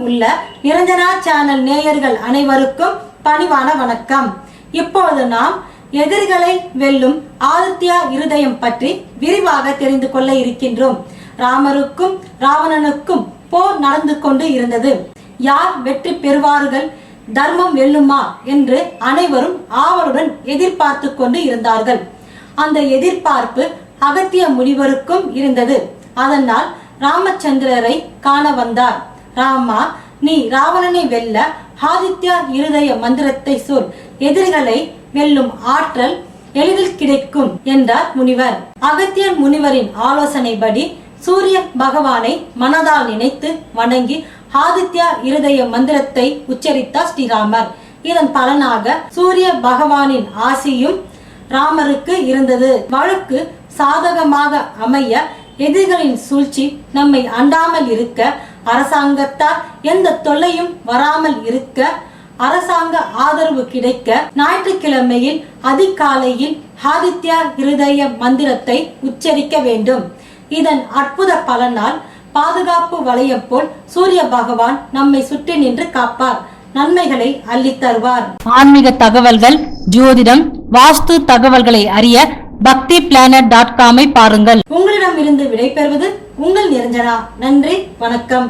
உள்ள நிரஞ்சனா சேனல் நேயர்கள் அனைவருக்கும் பணிவான வணக்கம். இப்போது நாம் எதிரிகளை வெல்லும் ஆதித்யா இருதயம் பற்றி விரிவாக தெரிந்து கொள்ள இருக்கின்றோம். ராமருக்கும் ராவணனுக்கும் போர் நடந்து கொண்டு இருந்தது. யார் வெற்றி பெறுவார்கள்? தர்மம் வெல்லுமா? என்று அனைவரும் ஆவலுடன் எதிர்பார்த்து கொண்டு இருந்தார்கள். அந்த எதிர்பார்ப்பு அகத்திய முனிவருக்கும் இருந்தது. அதனால் ராமச்சந்திரரை காண வந்தார். ராமா நீ ராவணனை வெல்ல ஆதித்யா இருதய மந்திரத்தை சொல். எதிரிகளை வெல்லும் ஆற்றல் எளிதில் கிடைக்கும் என்றார் முனிவர். அகத்தியர் முனிவரின் ஆலோசனைப்படி சூரிய பகவானை மனதால் நினைத்து வணங்கி ஆதித்யா இருதய மந்திரத்தை உச்சரித்தார் ஸ்ரீராமர். இதன் பலனாக சூரிய பகவானின் ஆசியும் ராமருக்கு இருந்தது. வழக்கு சாதகமாக அமைய எதிரிகளின் சூழ்ச்சி நம்மை அண்டாமல் இருக்க அரசாங்கத்தால் எந்த தொல்லையும் வராமல் இருக்க அரசாங்க ஆதரவு கிடைக்க ஞாயிற்றுக்கிழமையில் அதிகாலையில் ஆதித்யா இருதய மந்திரத்தை உச்சரிக்க வேண்டும். இதன் அற்புத பலனால் பாதுகாப்பு வளையம் போல் சூரிய பகவான் நம்மை சுற்றி நின்று காப்பார் நன்மைகளை அள்ளித் தருவார். ஆன்மீக தகவல்கள் ஜோதிடம் வாஸ்து தகவல்களை அறிய பக்தி பிளானட் டாட் காமை பாருங்கள். உங்களிடமிருந்து விடைபெறுவது உங்கள் நிரஞ்சனா. நன்றி வணக்கம்.